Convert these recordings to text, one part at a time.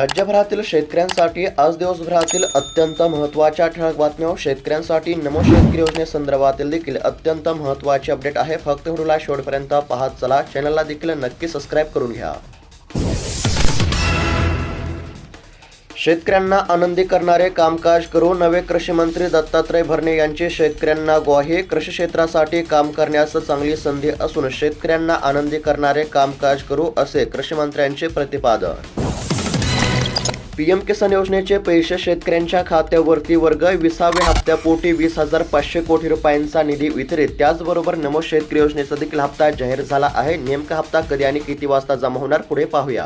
राज्यभरातील शेतकऱ्यांसाठी आज दिवसभरातील अत्यंत महत्त्वाच्या ठळक बातम्या हो. शेतकऱ्यांसाठी नमो शेतकरी योजनेसंदर्भातील देखील अत्यंत महत्त्वाचे अपडेट आहे. फक्त व्हिडिओला शेवटपर्यंत पाहत चला. चॅनलला देखील नक्की सबस्क्राईब करून घ्या. शेतकऱ्यांना आनंदी करणारे कामकाज करू नवे कृषी मंत्री दत्तात्रय भरणे यांची शेतकऱ्यांना ग्वाही. कृषी क्षेत्रासाठी काम करण्यास चांगली संधी असून शेतकऱ्यांना आनंदी करणारे कामकाज करू असे कृषी मंत्र्यांचे प्रतिपादन. पीएम किसान योजनेचे पैसे शेतकऱ्यांच्या खात्यावरती वर्ग विसाव्या हप्त्यापोटी वीस हजार पाचशे कोटी रुपयांचा निधी वितरित. त्याचबरोबर नमो शेतकरी योजनेचा देखील हप्ता जाहीर झाला आहे. नेमका हप्ता कधी आणि किती वाजता जमा होणार पुढे पाहूया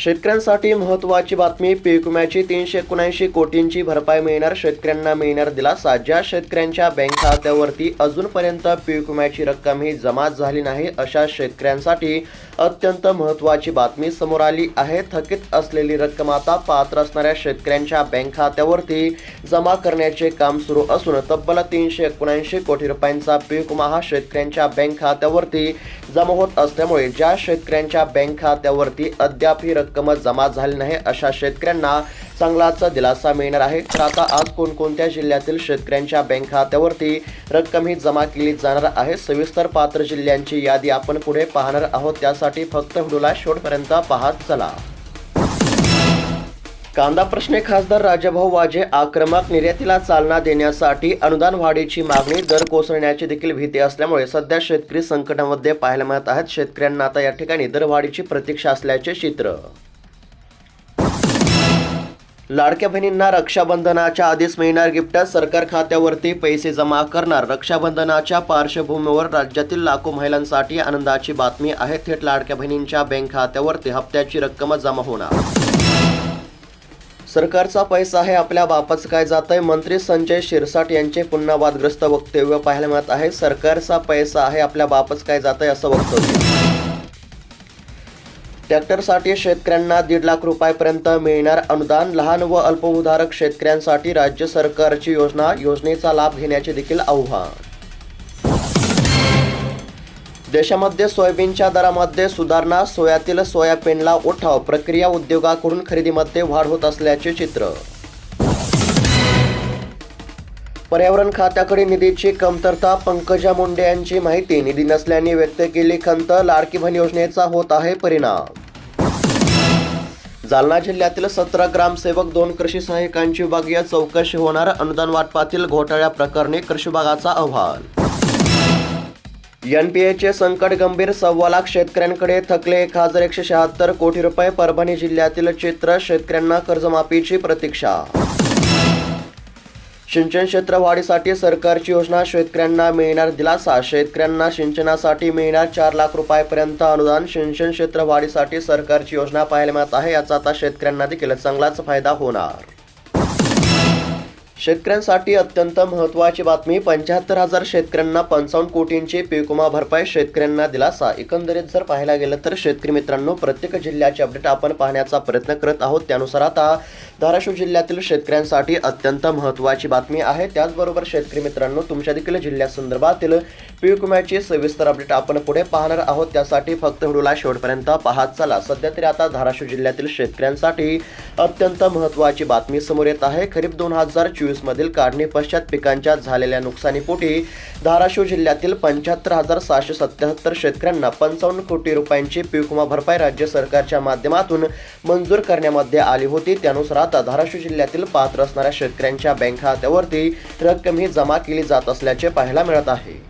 शेतकऱ्यांसाठी महत्त्वाची बातमी पीक विम्याची तीनशे एकोणऐंशी कोटींची भरपाई मिळणार शेतकऱ्यांना मिळणार दिलासा. ज्या शेतकऱ्यांच्या बँक खात्यावरती अजूनपर्यंत पीक विम्याची रक्कम ही जमा झाली नाही अशा शेतकऱ्यांसाठी अत्यंत महत्त्वाची बातमी समोर आली आहे. थकीत असलेली रक्कम आता पात्र असणाऱ्या शेतकऱ्यांच्या बँक खात्यावरती जमा करण्याचे काम सुरू असून तब्बल तीनशे एकोणऐंशी कोटी रुपयांचा पीक विमा हा शेतकऱ्यांच्या बँक खात्यावरती जमा होत असल्यामुळे ज्या शेतकऱ्यांच्या बँक खात्यावरती अद्याप ही रक्कम जमा झाली नाही अशा शेतकऱ्यांना चांगलाच दिलासा मिळणार आहे. तर आता आज कोणकोणत्या जिल्ह्यातील शेतकऱ्यांच्या बँक खात्यावरती रक्कम ही जमा केली जाणार आहे? सविस्तर पात्र जिल्ह्यांची यादी आपण पुढे पाहणार आहोत. त्यासाठी फक्त व्हिडिओला शेवटपर्यंत पाहत चला. कांदा प्रश्ने खासदार राजाभाऊ वाजे आक्रमक निर्यातीला चालना देण्यासाठी अनुदान वाढीची मागणी दर कोसळण्याची देखील भीती असल्यामुळे सध्या शेतकरी संकटामध्ये पाहायला मिळत आहेत. शेतकऱ्यांना आता या ठिकाणी दरवाढीची प्रतीक्षा असल्याचे चित्र. लाडक्या बहिणींना रक्षाबंधनाच्या आधीच मिळणार गिफ्ट. सरकार खात्यावरती पैसे जमा करणार. रक्षाबंधनाच्या पार्श्वभूमीवर राज्यातील लाखो महिलांसाठी आनंदाची बातमी आहे. थेट लाडक्या बहिणींच्या बँक खात्यावरती हप्त्याची रक्कम जमा होणार. सरकारचा पैसा आहे आपल्या बापाचं काय जात आहे मंत्री संजय शिरसाट यांचे पुन्हा वादग्रस्त वक्तव्य पाहायला मिळत आहे. सरकारचा पैसा आहे आपल्या बापाचं काय जात आहे असं वक्तव्य. ट्रॅक्टरसाठी शेतकऱ्यांना दीड लाख रुपयापर्यंत मिळणार अनुदान. लहान व अल्पभूधारक शेतकऱ्यांसाठी राज्य सरकारची योजना. योजनेचा लाभ घेण्याचे देखील आव्हान. देशामध्ये सोयाबीनच्या दरामध्ये सुधारणा सोयातील सोयाबीनला उठाव प्रक्रिया उद्योगाकडून खरेदीमध्ये वाढ होत असल्याचे चित्र. पर्यावरण खात्याकडे निधीची कमतरता पंकजा मुंडे यांची माहिती निधी नसल्याने व्यक्त केली खंत लाडकी बहीण योजनेचा होत आहे परिणाम. जालना जिल्ह्यातील सतरा ग्रामसेवक दोन कृषी सहाय्यकांची विभागीय चौकशी होणार अनुदान वाटपातील घोटाळ्या प्रकरणी कृषी विभागाचा अहवाल. एनपीएचे संकट गंभीर सव्वा लाख शेतकऱ्यांकडे थकले एक हजार एकशे शहात्तर कोटी रुपये परभणी जिल्ह्यातील चित्र शेतकऱ्यांना कर्जमाफीची प्रतीक्षा. सिंचन क्षेत्र वाढीसाठी सरकारची योजना शेतकऱ्यांना मिळणार दिलासा. शेतकऱ्यांना सिंचनासाठी मिळणार चार लाख रुपयापर्यंत अनुदान. सिंचन क्षेत्र वाढीसाठी सरकारची योजना पाहायला मिळत आहे याचा आता शेतकऱ्यांना देखील चांगलाच फायदा होणार. शेतकऱ्यांसाठी अत्यंत महत्त्वाची बातमी पंच्याहत्तर हजार शेतकऱ्यांना पंचावन्न कोटींची पीक विमा भरपाई शेतकऱ्यांना दिलासा. एकंदरीत जर पाहायला गेलं तर शेतकरी मित्रांनो प्रत्येक जिल्ह्याचे अपडेट आपण पाहण्याचा प्रयत्न करत आहोत. त्यानुसार आता धाराशिव जिल्ह्यातील शेतकऱ्यांसाठी अत्यंत महत्त्वाची बातमी आहे. त्याचबरोबर शेतकरी मित्रांनो तुमच्या देखील जिल्ह्यासंदर्भातील पीक विम्याची सविस्तर अपडेट आपण पुढे पाहणार आहोत. त्यासाठी फक्त व्हिडिओला शेवटपर्यंत पाहत चला. सध्या तरी आता धाराशिव जिल्ह्यातील शेतकऱ्यांसाठी अत्यंत महत्त्वाची बातमी समोर येत आहे. खरीप दोन हजार चोवीस चोवीसमधील काढणी पश्चात पिकांच्या झालेल्या नुकसानीपोटी धाराशिव जिल्ह्यातील पंच्याहत्तर हजार सहाशे सत्याहत्तर शेतकऱ्यांना पंचावन्न कोटी रुपयांची पीक विमा भरपाई राज्य सरकारच्या माध्यमातून मंजूर करण्यामध्ये आली होती. त्यानुसार आता धाराशिव जिल्ह्यातील पात्र असणाऱ्या शेतकऱ्यांच्या बँक खात्यावरती रक्कम ही जमा केली जात असल्याचे पाहायला मिळत आहे.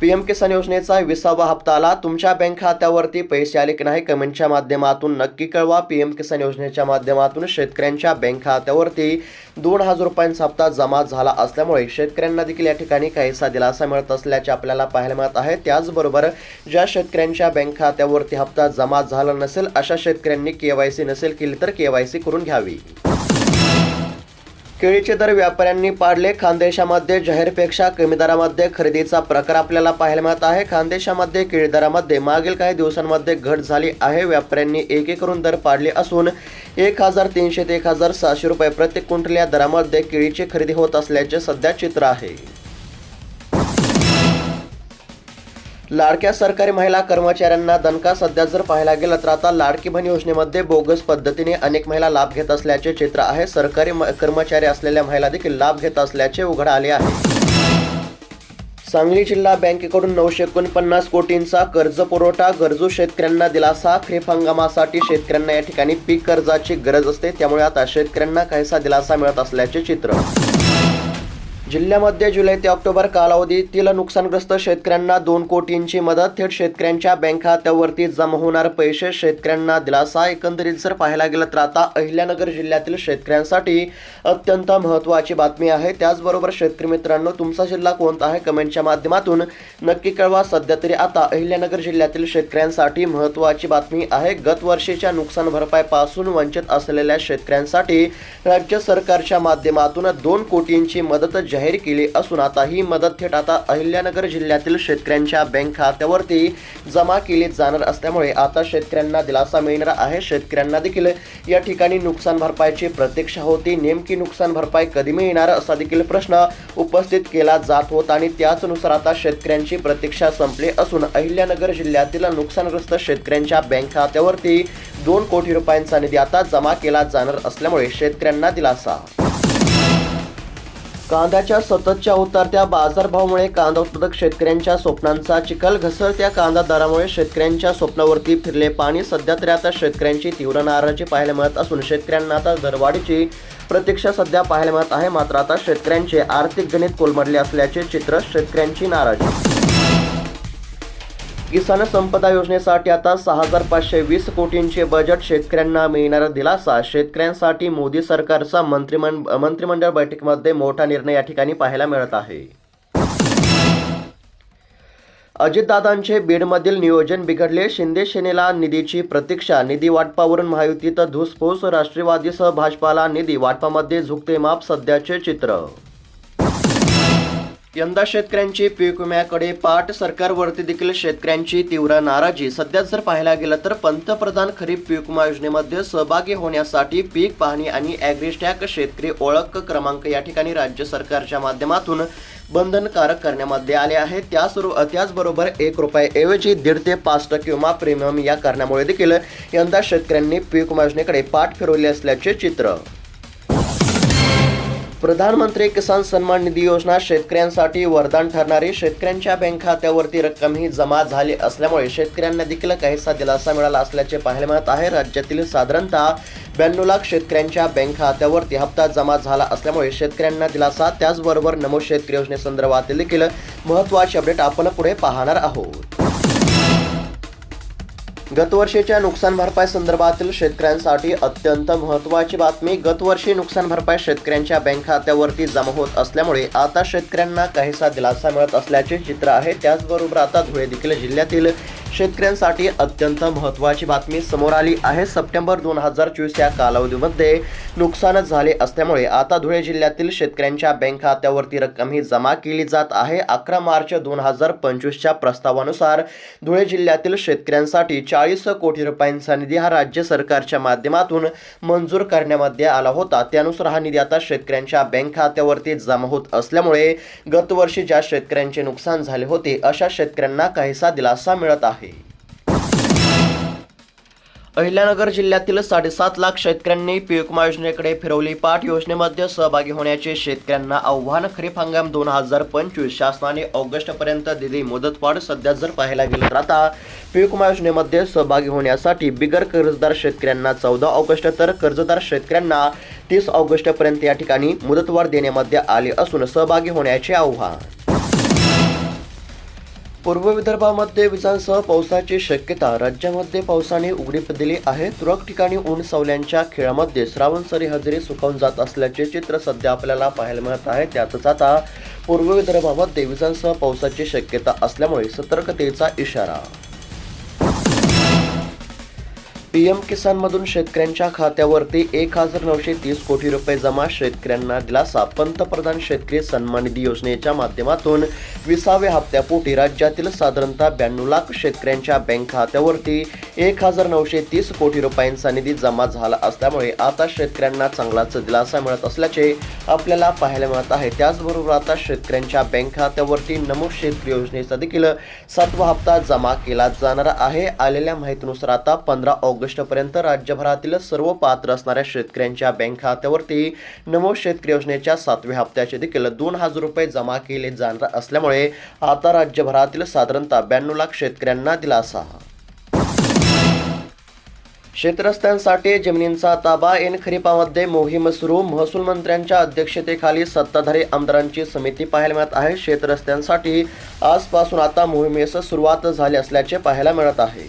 पी एम किसान योजनेचा विसावा हप्ता आला. तुमच्या बँक खात्यावरती पैसे आले की नाही कमेंटच्या माध्यमातून नक्की कळवा. पी एम किसान योजनेच्या माध्यमातून शेतकऱ्यांच्या बँक खात्यावरती दोन हजार रुपयांचा हप्ता जमा झाला असल्यामुळे शेतकऱ्यांना देखील या ठिकाणी काहीसा दिलासा मिळत असल्याचे आपल्याला पाहायला मिळत आहे. त्याचबरोबर ज्या शेतकऱ्यांच्या बँक खात्यावरती हप्ता जमा झाला नसेल अशा शेतकऱ्यांनी के वाय सी नसेल केली तर के वाय सी करून घ्यावी. केळीचे दर व्यापाऱ्यांनी पाडले. खानदेशामध्ये जाहीरपेक्षा कमी दरामध्ये खरेदीचा प्रकार आपल्याला पाहायला मिळत आहे. खानदेशामध्ये केळी दरामध्ये मागील काही दिवसांमध्ये घट झाली आहे. व्यापाऱ्यांनी एक एक करून दर पाडले असून एक हजार तीनशे ते एक हजार सहाशे रुपये प्रत्येक क्विंटल या दरामध्ये केळीची खरेदी होत असल्याचे सध्या चित्र आहे. लाडक्या सरकारी महिला कर्मचाऱ्यांना दणका सध्या जर पाहायला गेलं तर आता लाडकी बहीण योजनेमध्ये बोगस पद्धतीने अनेक महिला लाभ घेत असल्याचे चित्र आहे. सरकारी म- कर्मचारी असलेल्या महिला देखील लाभ घेत असल्याचे उघड आले आहे. सांगली जिल्हा बँकेकडून नऊशे एकोणपन्नास कोटींचा कर्ज पुरवठा गरजू शेतकऱ्यांना दिलासा खरीप हंगामासाठी शेतकऱ्यांना या ठिकाणी पीक कर्जाची गरज असते त्यामुळे आता शेतकऱ्यांना काहीसा दिलासा मिळत असल्याचे चित्र. जिल्ह्यामध्ये जुलै ते ऑक्टोबर कालावधीतील नुकसानग्रस्त शेतकऱ्यांना दोन कोटींची मदत थेट शेतकऱ्यांच्या बँक खात्यावरती जमा होणार पैसे शेतकऱ्यांना दिलासा एकंदरीत जर पाहायला गेलं तर आता अहिल्यानगर जिल्ह्यातील शेतकऱ्यांसाठी अत्यंत महत्त्वाची बातमी आहे. त्याचबरोबर शेतकरी मित्रांनो तुमचा जिल्हा कोणता आहे? कमेंटच्या माध्यमातून नक्की कळवा. सध्या तरी आता अहिल्यानगर जिल्ह्यातील शेतकऱ्यांसाठी महत्त्वाची बातमी आहे. गत वर्षीच्या नुकसान भरपाईपासून वंचित असलेल्या शेतकऱ्यांसाठी राज्य सरकारच्या माध्यमातून दोन कोटींची मदत जाहीर केली असून आता ही मदत थेट आता अहिल्यानगर जिल्ह्यातील शेतकऱ्यांच्या बँक खात्यावरती जमा केली जाणार असल्यामुळे आता शेतकऱ्यांना दिलासा मिळणार आहे. शेतकऱ्यांना देखील या ठिकाणी नुकसान भरपाईची प्रतीक्षा होती. नेमकी नुकसान भरपाई कधी मिळणार असा देखील प्रश्न उपस्थित केला जात होता आणि त्याचनुसार आता शेतकऱ्यांची प्रतीक्षा संपली असून अहिल्यानगर जिल्ह्यातील नुकसानग्रस्त शेतकऱ्यांच्या बँक खात्यावरती दोन कोटी रुपयांचा निधी आता जमा केला जाणार असल्यामुळे शेतकऱ्यांना दिलासा कांद्याच्या सततच्या उतरत्या बाजारभावामुळे कांदा उत्पादक शेतकऱ्यांच्या स्वप्नांचा चिखल घसरत्या कांदा दरामुळे शेतकऱ्यांच्या स्वप्नावरती फिरले पाणी. सध्या तरी आता शेतकऱ्यांची तीव्र नाराजी पाहायला मिळत असून शेतकऱ्यांना आता दरवाढीची प्रतीक्षा सध्या पाहायला मिळत आहे. मात्र आता शेतकऱ्यांचे आर्थिक गणित कोलमडले असल्याचे चित्र शेतकऱ्यांची नाराजी. किसान संपदा योजनेसाठी आता सहा हजार पाचशे वीस कोटींचे बजेट शेतकऱ्यांना मिळणारा दिलासा. शेतकऱ्यांसाठी मोदी सरकारचा मंत्रिमंड मंत्रिमंडळ बैठकीमध्ये मोठा निर्णय या ठिकाणी पाहायला मिळत आहे. अजितदादांचे बीडमधील नियोजन बिघडले. शिंदे सेनेला निधीची प्रतीक्षा निधी वाटपावरून महायुतीत धुसफूस राष्ट्रवादीसह भाजपाला निधी वाटपामध्ये झुकते माप सध्याचे चित्र यंदा शेतकऱ्यांची पीक विम्याकडे पाठ सरकारवरती देखील शेतकऱ्यांची तीव्र नाराजी. सध्या जर पाहायला गेलं तर पंतप्रधान खरीप पीक विमा योजनेमध्ये सहभागी होण्यासाठी पीक पाहणी आणि ॲग्रिस्टॅक शेतकरी ओळख क्रमांक या ठिकाणी राज्य सरकारच्या माध्यमातून बंधनकारक करण्यामध्ये आले आहे. त्यासरू त्याचबरोबर एक रुपयाऐवजी दीड ते पाच टक्के विमा प्रीमियम या कारणामुळे देखील यंदा शेतकऱ्यांनी पीक विमा योजनेकडे पाठ फिरवली असल्याचे चित्र. प्रधानमंत्री किसान सन्मान निधी योजना शेतकऱ्यांसाठी वरदान ठरणारी. शेतकऱ्यांच्या बँक खात्यावरती रक्कम ही जमा झाली असल्यामुळे शेतकऱ्यांना देखील काहीसा दिलासा मिळाला असल्याचे पाहायला मिळत आहे. राज्यातील साधारणतः ब्याण्णव लाख शेतकऱ्यांच्या बँक खात्यावरती हप्ता जमा झाला असल्यामुळे शेतकऱ्यांना दिलासा त्याचबरोबर नमो शेतकरी योजनेसंदर्भातील देखील महत्त्वाचे अपडेट आपण पुढे पाहणार आहोत. गतवर्षीच्या नुकसान भरपाई संदर्भातील शेतकऱ्यांसाठी अत्यंत महत्त्वाची बातमी. गतवर्षी नुकसान भरपाई शेतकऱ्यांच्या बँक खात्यावरती जमा होत असल्यामुळे आता शेतकऱ्यांना काहीसा दिलासा मिळत असल्याचे चित्र आहे. त्याचबरोबर आता धुळे देखील जिल्ह्यातील शेतकऱ्यांसाठी अत्यंत महत्त्वाची बातमी समोर आली आहे. सप्टेंबर दोन हजार चोवीस या कालावधीमध्ये नुकसान झाले असल्यामुळे आता धुळे जिल्ह्यातील शेतकऱ्यांच्या बँक खात्यावरती रक्कम ही जमा केली जात आहे. अकरा मार्च दोन हजार पंचवीसच्या प्रस्तावानुसार धुळे जिल्ह्यातील शेतकऱ्यांसाठी चाळीस कोटी रुपयांचा निधी हा राज्य सरकारच्या माध्यमातून मंजूर करण्यामध्ये आला होता. त्यानुसार हा निधी आता शेतकऱ्यांच्या बँक खात्यावरती जमा होत असल्यामुळे गतवर्षी ज्या शेतकऱ्यांचे नुकसान झाले होते अशा शेतकऱ्यांना काहीसा दिलासा मिळत आहे. अहिल्यानगर जिल्ह्यातील साडेसात लाख शेतकऱ्यांनी पीक विमा योजनेकडे फिरवली पाठ योजनेमध्ये सहभागी होण्याचे शेतकऱ्यांना आव्हान खरीप हंगाम दोन हजार पंचवीस शासनाने ऑगस्टपर्यंत दिली मुदतवाढ. सध्या जर पाहायला गेलं तर आता पीकमा योजनेमध्ये सहभागी होण्यासाठी बिगर कर्जदार शेतकऱ्यांना चौदा ऑगस्ट तर कर्जदार शेतकऱ्यांना तीस ऑगस्टपर्यंत या ठिकाणी मुदतवाढ देण्यामध्ये आली असून सहभागी होण्याचे आव्हान. पूर्व विदर्भामध्ये विजांसह पावसाची शक्यता. राज्यामध्ये पावसाने उघडीप दिली आहे. तुरळक ठिकाणी ऊन सावल्यांच्या खेळामध्ये श्रावणसरी हजेरी सुकावून जात असल्याचे चित्र सध्या आपल्याला पाहायला मिळत आहे. त्यातच आता पूर्व विदर्भामध्ये विजांसह पावसाची शक्यता असल्यामुळे सतर्कतेचा इशारा पीएम किसानमधून शेतकऱ्यांच्या खात्यावरती एक हजार नऊशे तीस कोटी रुपये जमा शेतकऱ्यांना दिलासा. पंतप्रधान शेतकरी सन्मान निधी योजनेच्या माध्यमातून विसाव्या हप्त्यापोटी राज्यातील साधारणतः ब्याण्णव लाख शेतकऱ्यांच्या बँक खात्यावरती एक हजार नऊशे तीस कोटी रुपयांचा निधी जमा झाला असल्यामुळे आता शेतकऱ्यांना चांगलाच दिलासा मिळत असल्याचे आपल्याला पाहायला मिळत आहे. त्याचबरोबर आता शेतकऱ्यांच्या बँक खात्यावरती नमो शेतकरी योजनेचा देखील सातवा हप्ता जमा केला जाणार आहे. आलेल्या माहितीनुसार आता पंधरा ऑगस्ट ऑगस्टपर्यंत राज्यभरातील सर्व पात्र असणाऱ्या शेतकऱ्यांच्या बँक खात्यावरती नमो शेतकरी योजनेच्या सातव्या हप्त्याचे देखील दोन हजार रुपये जमा केले जाणार असल्यामुळे आता राज्यभरातील साधारणतः ब्याण्णव लाख शेतकऱ्यांना दिलासा. शेतरस्त्यांसाठी जमिनींचा ताबा एन खरीपामध्ये मोहीम सुरू. महसूल मंत्र्यांच्या अध्यक्षतेखाली सत्ताधारी आमदारांची समिती पाहायला मिळत आहे. शेतरस्त्यांसाठी आजपासून आता मोहिमेस सुरुवात झाली असल्याचे पाहायला मिळत आहे.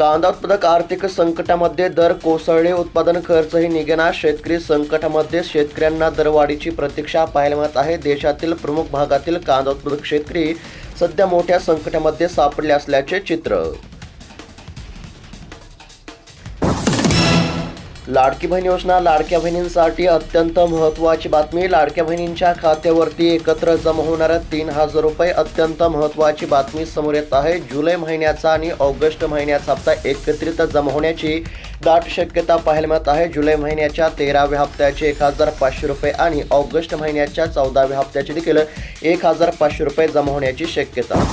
कांदा उत्पादक आर्थिक संकटामध्ये दर कोसळले उत्पादन खर्चही निघेना. शेतकरी संकटामध्ये शेतकऱ्यांना दरवाढीची प्रतीक्षा पाहायला मिळत आहे. देशातील प्रमुख भागातील कांदा उत्पादक शेतकरी सध्या मोठ्या संकटामध्ये सापडले असल्याचे चित्र लाडकी बहीण योजना लाडक्या बहिणींसाठी अत्यंत महत्त्वाची बातमी. लाडक्या बहिणींच्या खात्यावरती एकत्र जमा होणाऱ्या तीन हजार रुपये अत्यंत महत्त्वाची बातमी समोर येत आहे. जुलै महिन्याचा आणि ऑगस्ट महिन्याचा हप्ता एकत्रित जमा होण्याची दाट शक्यता पाहायला मिळत आहे. जुलै महिन्याच्या तेराव्या हप्त्याचे एक हजार पाचशे रुपये आणि ऑगस्ट महिन्याच्या चौदाव्या हप्त्याचे देखील एक हजार पाचशे रुपये जमा होण्याची शक्यता.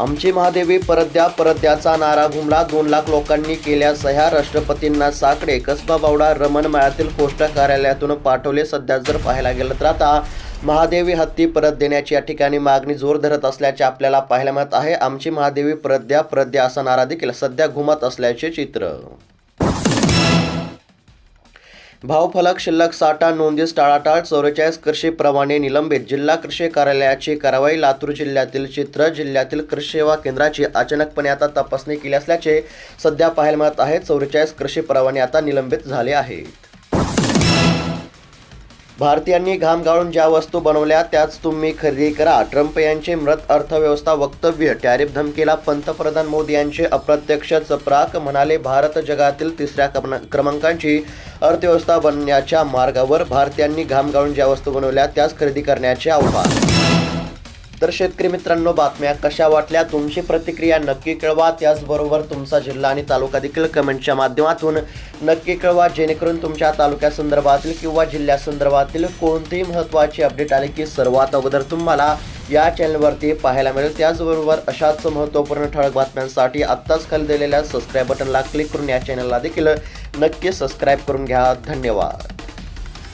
आमची महादेवी परत द्या परत द्याचा नारा घुमला. दोन लाख लोकांनी केल्या सह्या. राष्ट्रपतींना साकडे. कसबा बावडा रमण मळ्यातील पोस्ट कार्यालयातून पाठवले. सध्या जर पाहायला गेलं तर आता महादेवी हत्ती परत देण्याची या ठिकाणी मागणी जोर धरत असल्याचे आपल्याला पाहायला मिळत आहे. आमची महादेवी परत द्या परत द्या असा नारा देखील सध्या घुमत असल्याचे चित्र. भावफलक शिल्लक साठा नोंदीस टाळाटाळ चौवेचाळीस कृषी प्रमाणे निलंबित जिल्हा कृषी कार्यालयाची कारवाई लातूर जिल्ह्यातील चित्र जिल्ह्यातील कृषी सेवा केंद्राची अचानकपणे आता तपासणी केली असल्याचे सध्या पाहायला मिळत आहे. चौवेचाळीस कृषी परवाने आता निलंबित झाले आहेत. भारतीयांनी घाम गाळून ज्या वस्तू बनवल्या त्याच तुम्ही खरेदी करा. ट्रम्प यांचे मृत अर्थव्यवस्था वक्तव्य. टॅरिफ धमकीला पंतप्रधान मोदी यांचे अप्रत्यक्ष चपराक म्हणाले भारत जगातील तिसऱ्या क्रमांकाची अर्थव्यवस्था बनण्याच्या मार्गावर भारतीयांनी घाम गाळून ज्या वस्तू बनवल्या त्याच खरेदी करण्याचे आव्हान. तर शेतकरी मित्रांनो बातम्या कशा वाटल्या? तुमची प्रतिक्रिया नक्की कळवा. त्याचबरोबर तुमचा जिल्हा आणि तालुका देखील कमेंटच्या माध्यमातून नक्की कळवा. जेणेकरून तुमच्या तालुक्यासंदर्भातील किंवा जिल्ह्यासंदर्भातील कोणतीही महत्त्वाची अपडेट आली की सर्वात अगोदर तुम्हाला या चॅनलवरती पाहायला मिळेल. त्याचबरोबर अशाच महत्त्वपूर्ण ठळक बातम्यांसाठी आत्ताच खाली दिलेल्या सबस्क्राईब बटनला क्लिक करून या चॅनलला देखील नक्की सबस्क्राईब करून घ्या. धन्यवाद.